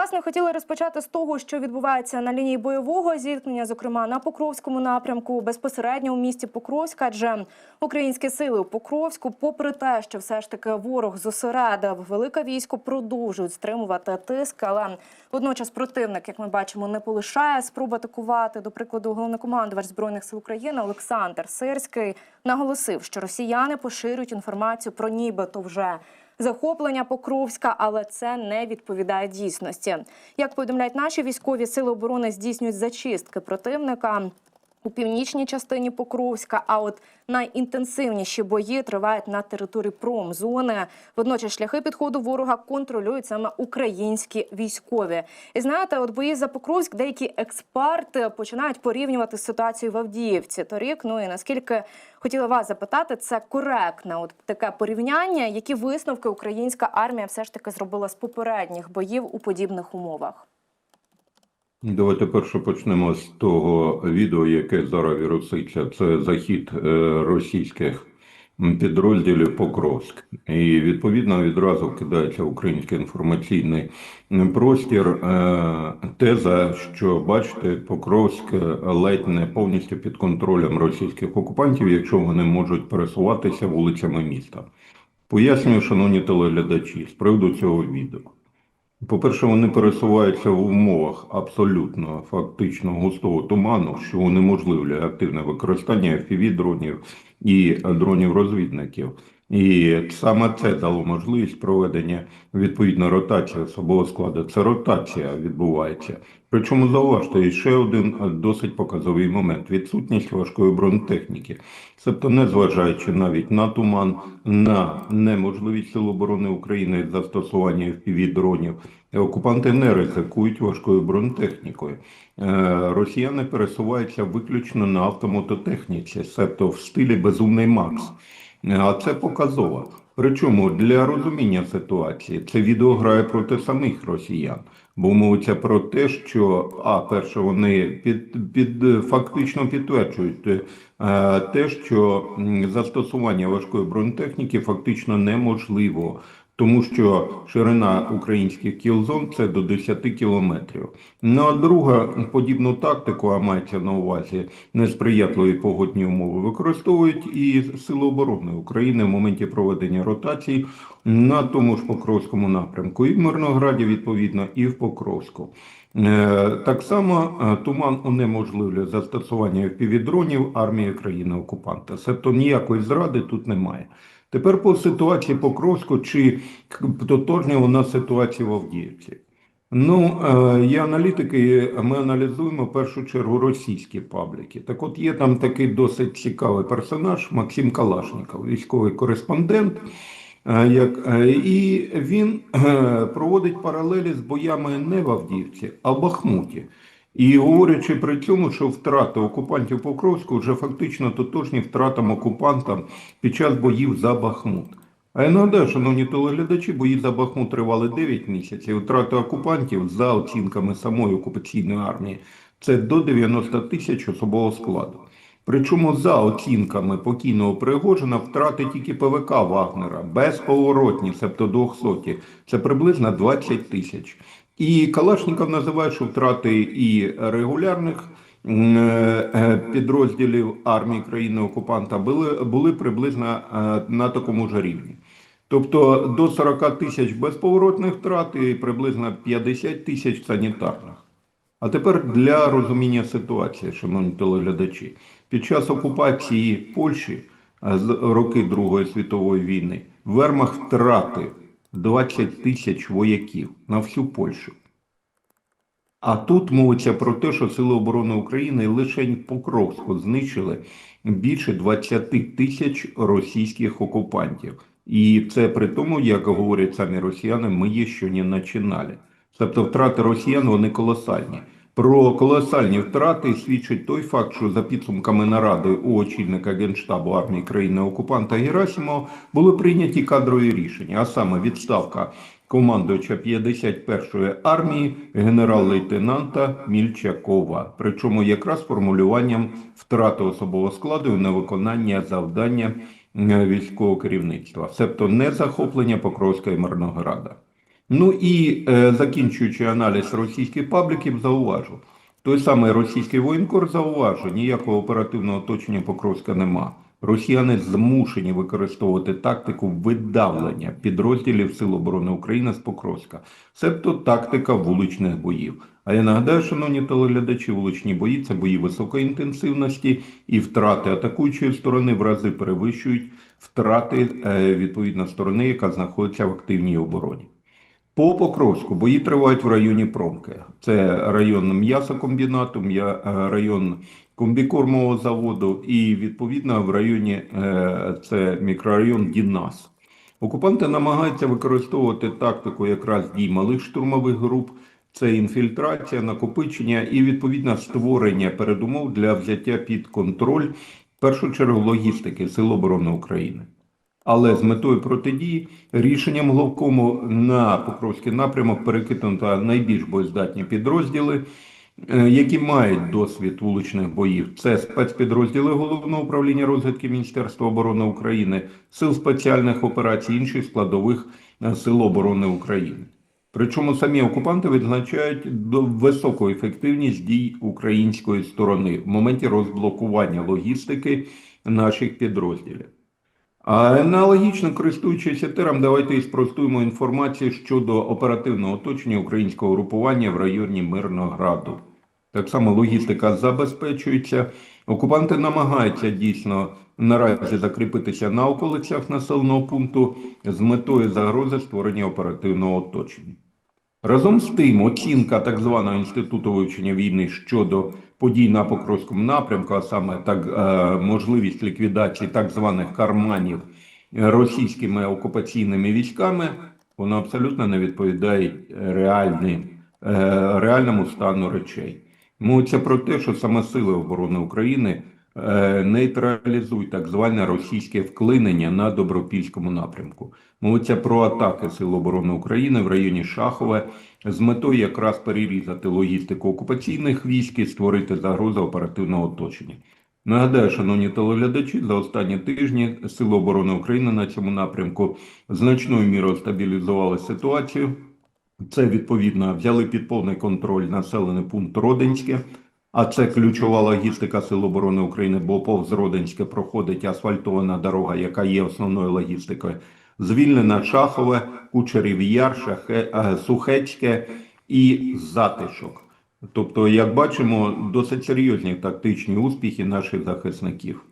власне хотіли розпочати з того, що відбувається на лінії бойового зіткнення, зокрема на Покровському напрямку, безпосередньо у місті Покровська. Адже українські сили у Покровську, попри те, що все ж таки ворог зосередив велике військо, продовжують стримувати тиск. Але водночас противник, як ми бачимо, не полишає спроб атакувати. До прикладу, головнокомандувач збройних сил України Олександр Сирський наголосив, що росіяни поширюють інформацію про нібито вже захоплення Покровська, але це не відповідає дійсності. Як повідомляють наші військові сили оборони, здійснюють зачистки противника. У північній частині Покровська, а от найінтенсивніші бої тривають на території промзони. Водночас шляхи підходу ворога контролюють саме українські військові. І знаєте, от бої за Покровськ деякі експерти починають порівнювати з ситуацією в Авдіївці торік. Ну і наскільки хотіла вас запитати, це коректне от таке порівняння, які висновки українська армія все ж таки зробила з попередніх боїв у подібних умовах. Давайте перше почнемо з того відео, яке зараз віруситься. Це захід е, російських підрозділів Покровськ. І відповідно відразу кидається український інформаційний простір. Е, Теза, що бачите, Покровськ ледь не повністю під контролем російських окупантів, якщо вони можуть пересуватися вулицями міста. Пояснюю, шановні телеглядачі, з приводу цього відео. По-перше, вони пересуваються в умовах абсолютно фактично густого туману, що унеможливлює активне використання FPV-дронів і дронів-розвідників. І саме це дало можливість проведення відповідно ротації особового складу. Це ротація відбувається. Причому зауважте ще один досить показовий момент: відсутність важкої бронетехніки. Тобто, незважаючи навіть на туман, на неможливість Сил оборони України застосування FPV-дронів, окупанти не ризикують важкою бронетехнікою. Е, Росіяни пересуваються виключно на автомототехніці, тобто в стилі безумний Макс. А це показово. Причому для розуміння ситуації це відео грає проти самих росіян, бо мовиться про те, що а перше вони під, під фактично підтверджують е, те, що застосування важкої бронетехніки фактично неможливо. Тому що ширина українських кілзон це до 10 кілометрів. Ну а друга подібну тактику, а мається на увазі несприятливі погодні умови, використовують і Сили оборони України в моменті проведення ротацій на тому ж Покровському напрямку, і в Мирнограді, відповідно, і в Покровську. Е, Так само е, туман унеможливлює застосування впівдронів армії країни-окупанта. Тобто ніякої зради тут немає. Тепер по ситуації Покровську, чи тотожня вона ситуація в Авдіївці. Ну, е, є аналітики, ми аналізуємо в першу чергу російські пабліки. Так от є там такий досить цікавий персонаж Максим Калашников, військовий кореспондент. Е, Як, е, і він проводить паралелі з боями не в Авдіївці, а в Бахмуті. І говорячи при цьому, що втрати окупантів Покровську вже фактично тотожні втратам окупантам під час боїв за Бахмут. А я нагадаю, шановні телеглядачі, бої за Бахмут тривали 9 місяців. Втрати окупантів за оцінками самої окупаційної армії це до 90 тисяч особового складу. Причому за оцінками покійного Пригожина втрати тільки ПВК Вагнера безповоротні, тобто 200, це приблизно 20 тисяч. І Калашніков називає, що втрати і регулярних е, підрозділів армії країни-окупанта були, були приблизно е, на такому ж рівні. Тобто до 40 тисяч безповоротних втрат і приблизно 50 тисяч санітарних. А тепер для розуміння ситуації, шановні телеглядачі, під час окупації Польщі з роки Другої світової війни Вермах втратив 20 тисяч вояків на всю Польщу. А тут мовиться про те, що Сили оборони України лише Покровську знищили більше 20 тисяч російських окупантів. І це при тому, як говорять самі росіяни, ми є що не починали. Тобто втрати росіян вони колосальні. Про колосальні втрати свідчить той факт, що за підсумками наради у очільника Генштабу армії країни-окупанта Герасимова були прийняті кадрові рішення, а саме відставка командувача 51-ї армії генерал-лейтенанта Мільчакова. Причому якраз формулюванням втрати особового складу і невиконання завдання військового керівництва, тобто не захоплення Покровська і Мирнограда. Ну і е, закінчуючи аналіз російських пабліків, зауважу. Той самий російський воєнкор зауважив, ніякого оперативного оточення Покровська нема. Росіяни змушені використовувати тактику видавлення підрозділів Сил оборони України з Покровська, себто тактика вуличних боїв. А я нагадаю, шановні телеглядачі, вуличні бої це бої високої інтенсивності і втрати атакуючої сторони в рази перевищують втрати е, відповідно сторони, яка знаходиться в активній обороні. По Покровську бої тривають в районі Промки. Це район м'ясокомбінату, м'я- е, район комбікормового заводу і відповідно в районі е, це мікрорайон Дінас. Окупанти намагаються використовувати тактику якраз дій малих штурмових груп. Це інфільтрація, накопичення і відповідно створення передумов для взяття під контроль в першу чергу логістики Сил оборони України. Але з метою протидії рішенням головкому на Покровський напрямок перекинуто найбільш боєздатні підрозділи, е, які мають досвід вуличних боїв. Це спецпідрозділи Головного управління розвідки Міністерства оборони України, сил спеціальних операцій інших складових е, Сил оборони України. Причому самі окупанти відзначають високу ефективність дій української сторони в моменті розблокування логістики наших підрозділів. Аналогічно користуючись етером, давайте і спростуємо інформацію щодо оперативного оточення українського групування в районі Мирнограду. Так само логістика забезпечується. Окупанти намагаються дійсно наразі закріпитися на околицях населеного пункту з метою загрози створення оперативного оточення. Разом з тим, оцінка так званого інституту вивчення війни щодо подій на Покровському напрямку, а саме так е, можливість ліквідації так званих карманів е, російськими окупаційними військами, воно абсолютно не відповідає реальним, е, реальному стану речей. Мовиться про те, що саме сили оборони України е, нейтралізують так зване російське вклинення на добропільському напрямку. Мовиться про атаки Сил оборони України в районі Шахове з метою якраз перерізати логістику окупаційних військ і створити загрозу оперативного оточення. Нагадаю, шановні телеглядачі, за останні тижні Сили оборони України на цьому напрямку значною мірою стабілізували ситуацію. Це відповідно взяли під повний контроль населений пункт Родинське, а це ключова логістика Сил оборони України, бо повз Родинське проходить асфальтована дорога, яка є основною логістикою. Звільнена Шахове, Кучерів Яр, Шахе, е, Сухецьке і Затишок. Тобто, як бачимо, досить серйозні тактичні успіхи наших захисників.